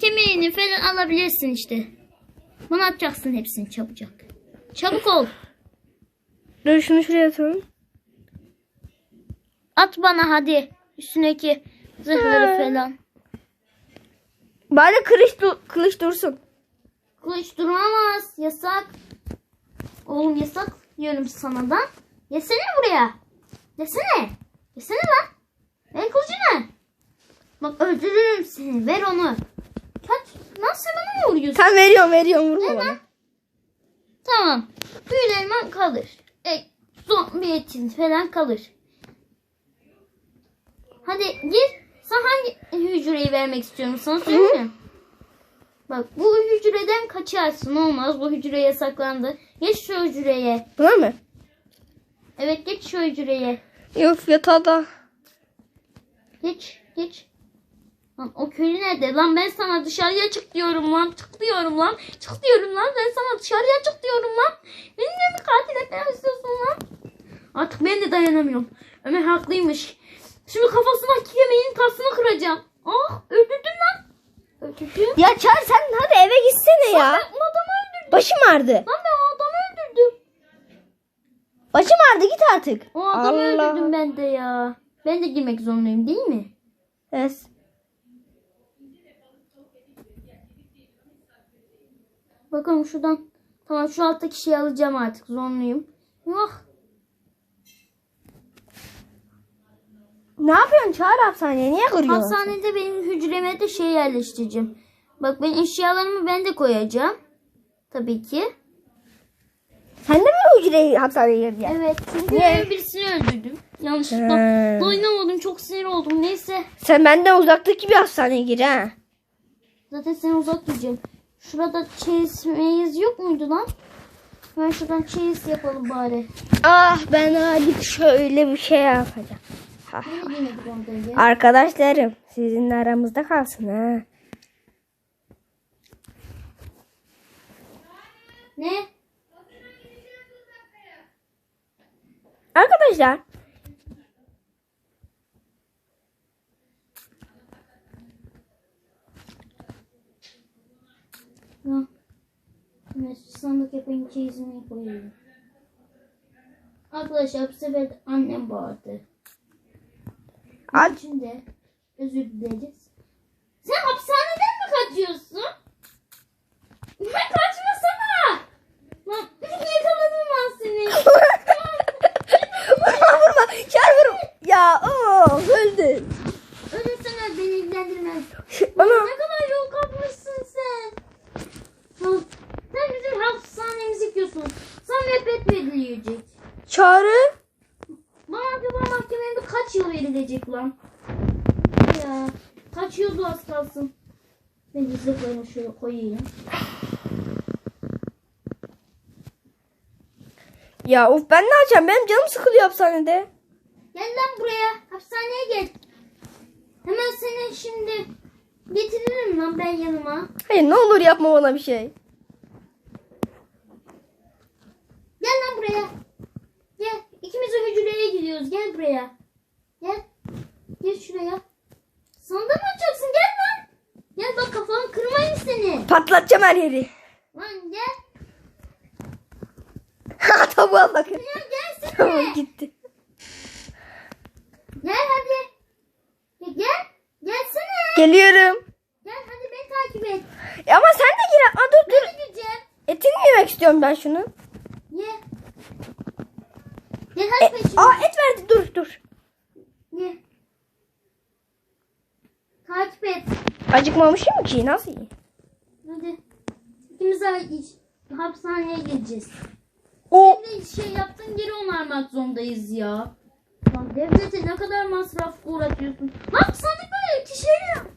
Senin kemerini falan alabilirsin işte. Bana atacaksın hepsini çabucak. Çabuk ol. Dur şunu şuraya atalım. At bana hadi. Üstündeki zırhları Ha. falan. Bari kılıç, du- kılıç dursun. Kılıç duramaz. Yasak. Oğlum yasak diyorum sana da. Yesene buraya. Yesene. Yesene lan. Ver kılıcını. Bak öldürürüm seni. Ver onu. Kaç. Lan sen bana mı vuruyorsun? Sen veriyorum veriyorum vurma bana. Tamam. Büyülü elman kalır. E, zombi etin falan kalır. Hadi gir. Sen hangi hücreyi vermek istiyorsun sana söyleyeyim mi? Bak bu hücreden kaçarsın olmaz. Bu hücre yasaklandı. Geç şu hücreye. Buna mı? Evet geç şu hücreye. Yok yatağda. Geç geç. Lan o köylü nerede? Lan ben sana dışarıya çık diyorum lan. Çık diyorum lan. Çık diyorum lan. Ben sana dışarıya çık diyorum lan. Beni mi katil etmemi istiyorsun lan? Artık ben de dayanamıyorum. Ömer haklıymış. Şimdi kafasına kemiğin kasını kıracağım. Ah öldürdün lan. Öldürdüm. Ya Çağrı sen hadi eve gitsene ya. Ben o adamı öldürdüm. Başım ağrıdı. Lan ben o adamı öldürdüm. Başım ağrıdı git artık. O adamı Allah. öldürdüm ben de ya. Ben de girmek zorundayım değil mi? Evet. Bakalım şuradan. Tamam şu alttaki şeyi alacağım artık. Zorluyum. Yok. Ne yapıyorsun Çağrı hapishaneye? Niye kırıyorsun? Hastanede benim hücreme de şey yerleştireceğim. Bak ben eşyalarımı ben de koyacağım. Tabii ki. Sen de mi hücreyi hapishaneye girdin? Evet. Çünkü Niye? birisini öldürdüm. Yanlışlıkla. He. Doyunamadım. Çok sinir oldum. Neyse. Sen benden uzaktaki bir hastaneye gir ha. Zaten sen uzak diyeceğim. Şurada çeyiz meyiz yok muydu lan? Ben şuradan çeyiz yapalım bari. Ah ben hadi şöyle bir şey yapacağım. Ha. Arkadaşlarım sizinle aramızda kalsın ha. Ne? Arkadaşlar Evet, sandık yapayım çeyizimi koyayım. Arkadaşlar bu sefer de annem bağırdı. Bunun için de özür dileriz. Sen hapishaneden mi kaçıyorsun? Lan kaçmasana! Lan yakaladım ben seni. vurma vurma çağır vurma. Ya o öldü. Ölürsen beni ilgilendirmez. Bana Ne kadar yol kapmışsın sen. Lan, Sen bizim hapishanemizi yıkıyorsun. Sana müebbet verilecek. Çağrı. Bana acaba mahkemede kaç yıl verilecek lan? Ya kaç yıl az kalsın. Ben izleklerini şöyle koyayım. Ya of ben ne yapacağım? Benim canım sıkılıyor hapishanede. Gel lan buraya. Hapishaneye gel. Hemen seni şimdi getiririm lan ben yanıma. Hayır ne olur yapma bana bir şey. Gel lan buraya. Gel. İkimiz o gidiyoruz. Gel buraya. Gel. Gel şuraya. Sana da mı atacaksın? Gel lan. Gel bak kafamı kırmayayım seni. Patlatacağım her yeri. Lan gel. Tavuğa bakın. Ya gelsene. Tavuk gitti. Gel hadi. Gel. Gelsene. Geliyorum. Gel hadi beni takip et. Ya ama sen de gir. Aa, dur dur. Ben de gideceğim. Etini yemek istiyorum ben şunu. Ye. E, hadi peşime. aa et verdi dur dur. Ye. Takip et. Acıkmamışım ki nasıl iyi? Hadi. İkimiz hapishaneye gireceğiz. O Ne şey yaptın geri onarmak zorundayız ya. Lan devlete ne kadar masraf uğratıyorsun. Sandık böyle kişileri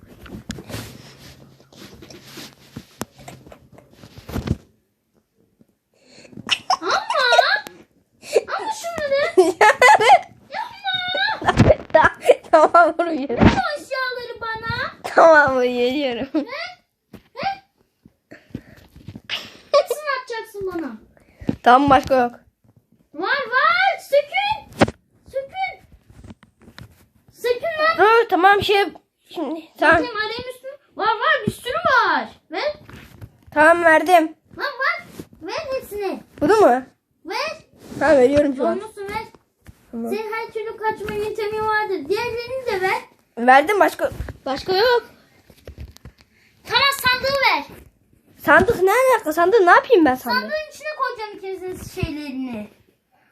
Ama ama şunları tamam vuruyorum. bu eşyaları bana. Tamam vuruyorum. He? He? Hepsini atacaksın bana. tamam başka yok. Var var sökün. Sökün. Sökün lan. Dur tamam şey şimdi tamam. Bakayım arayayım üstünü. Var var bir sürü var. Tamam verdim. Lan bak. Ver hepsini. Bunu mu? Ver. Tamam veriyorum şu an. Ver. Tamam. Senin her türlü kaçma yöntemi vardır. Diğerlerini de ver. Verdim başka. Başka yok. Tamam sandığı ver. Sandık ne alaka? Sandık ne yapayım ben sandık? Sandığın içine koyacağım ikinizin şeylerini.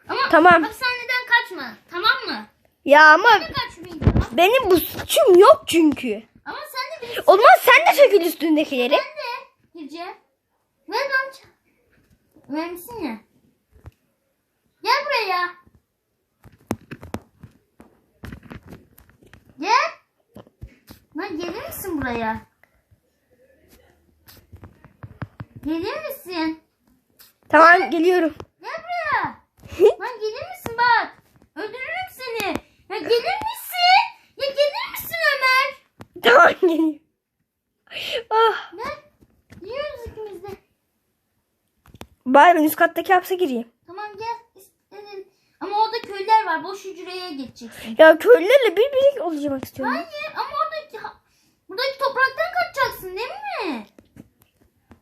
Ama Tamam. hapishaneden kaçma. Tamam mı? Ya ama kaçmayacağım? benim bu suçum yok çünkü. Ama sen de bir O zaman sen de sökül üstündekileri. Ben de gireceğim. Ver lan. ç- Vermişsin ya. Gel buraya. Gel. Lan gelir misin buraya? Gelir misin? Tamam geliyorum. Gel buraya. Lan gelir misin bak? Öldürürüm seni. Ya gelir misin? Ya gelir misin Ömer? Tamam geliyorum. Ah. Gel. Yiyoruz ikimiz de. Bari ben üst kattaki hapse gireyim. Tamam gel. İstedin. Ama orada köyler var. Boş hücreye geçeceksin. Ya köylülerle bir birlik olacak istiyorum. Hayır ama buradaki topraktan kaçacaksın değil mi?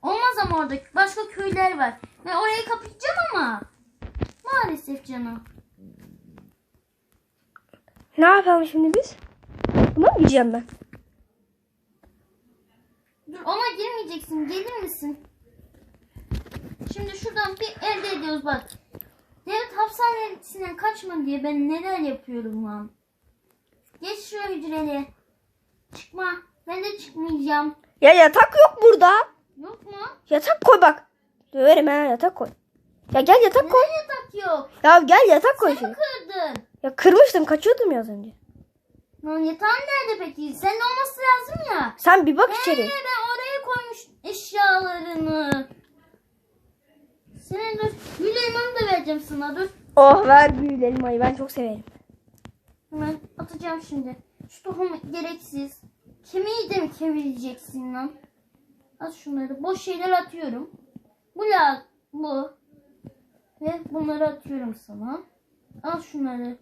Olmaz ama orada başka köyler var. Ve orayı kapatacağım ama. Maalesef canım. Ne yapalım şimdi biz? Buna mı gideceğim ben? Dur ona girmeyeceksin. Gelir misin? Şimdi şuradan bir elde ediyoruz bak. Devlet hapishanesinden kaçma diye ben neler yapıyorum lan. Geç şu hücreli. Çıkma. Ben de çıkmayacağım. Ya yatak yok burada. Yok mu? Yatak koy bak. Döverim ha yatak koy. Ya gel yatak koy. Neden yatak yok? Ya gel yatak koy Sen mi şimdi. kırdın? Ya kırmıştım kaçıyordum ya az önce. Lan yatağın nerede peki? Senin olması lazım ya. Sen bir bak Ee, içeri. ben oraya koymuş eşyalarını. Senin dur. Gül elmanı da vereceğim sana dur. Oh ver büyülü elmayı ben çok severim. Hemen atacağım şimdi. Şu tohum gereksiz. Kemiği de mi kevireceksin lan? At şunları. Boş şeyler atıyorum. Bu la bu. Ve bunları atıyorum sana. Al şunları.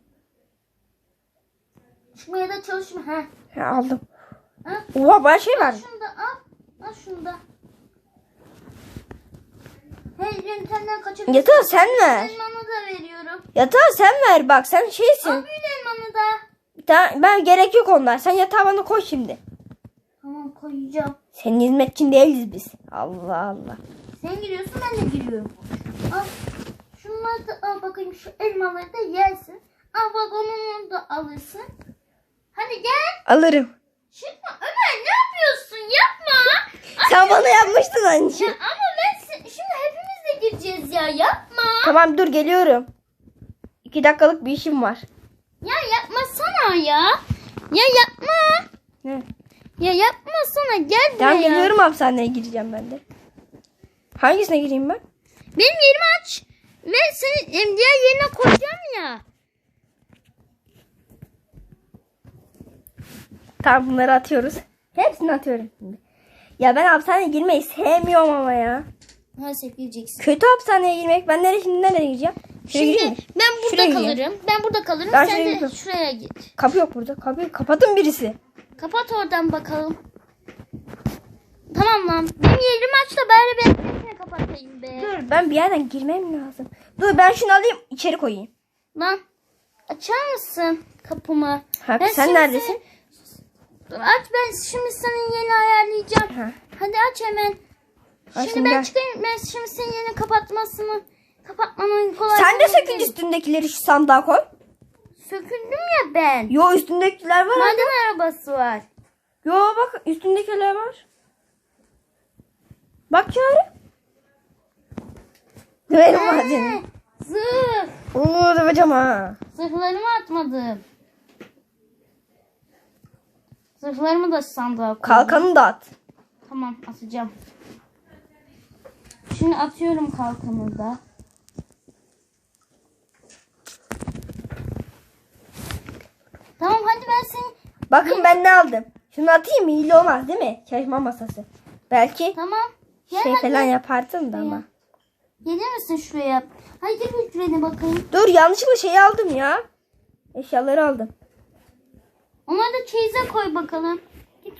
Çıkmaya da çalışma. Ha. Ya aldım. Ha. Oha bayağı şey Al var. şunu da al. Al şunu da. Her yöntemden kaçabilirsin. Yatağı sen ver. Elmanı da veriyorum. Yatağı sen ver bak sen Al şeysin. büyük elmanı da. Tamam, ben gerek yok onlar. Sen yatağı bana koy şimdi. Koyacağım. Senin hizmetçin değiliz biz. Allah Allah. Sen giriyorsun ben de giriyorum. Al. Şunları da al bakayım şu elmaları da yersin. Al bak onu da alırsın. Hadi gel. Alırım. Çıkma. Ömer ne yapıyorsun? Yapma. Sen bana yapmıştın şey. Ya ama ben se- şimdi hepimiz de gireceğiz ya. Yapma. Tamam dur geliyorum. İki dakikalık bir işim var. Ya yapmasana ya. Ya yapma. Ne? Ya yapmasana gel buraya. Tamam geliyorum hapishaneye gireceğim ben de. Hangisine gireyim ben? Benim yerimi aç. Ve seni diğer yerine koyacağım ya. Tamam bunları atıyoruz. Hepsini atıyorum şimdi. Ya ben hapishaneye girmeyi sevmiyorum ama ya. Maalesef gireceksin. Kötü hapishaneye girmek. Ben nereye şimdi nereye gireceğim? Şuraya gireyim Şimdi ben burada Şuraya gireyim. kalırım. Ben burada kalırım. Ben Sen de gidiyorum. şuraya git. Kapı yok burada. Kapıyı kapatın birisi. Kapat oradan bakalım. Tamam lan. Benim yerimi aç da bari ben kapatayım be. Dur ben bir yerden girmem lazım. Dur ben şunu alayım içeri koyayım. Lan açar mısın kapımı? Ha, Ben sen neredesin? Dur aç ben şimdi senin yerini ayarlayacağım. Ha. Hadi aç hemen. Şimdi şimdi ben gel. çıkayım. Ben şimdi senin yerini kapatmasını kapatmanın kolay. Sen de bileyim. üstündekileri şu sandığa koy. Söküldüm ya ben. Yo üstündekiler var. Maden arabası var. Yo bak üstündekiler var. Bak çağrı. Döverim madeni. He, Zırh. Oo döveceğim ha. Zırhlarımı atmadım. Zırhlarımı da sandığa koydum. Kalkanı da at. Tamam atacağım. Şimdi atıyorum kalkanı da. Tamam hadi ben seni... Bakın ben ne aldım. Şunu atayım mı? Hile olmaz değil mi? Çalışma masası. Belki Tamam. Gel şey hadi. falan yaparsın da ama. Gelir misin şuraya? Hadi gel bakayım. Dur yanlışlıkla şeyi aldım ya. Eşyaları aldım. Onları da çeyize koy bakalım. Git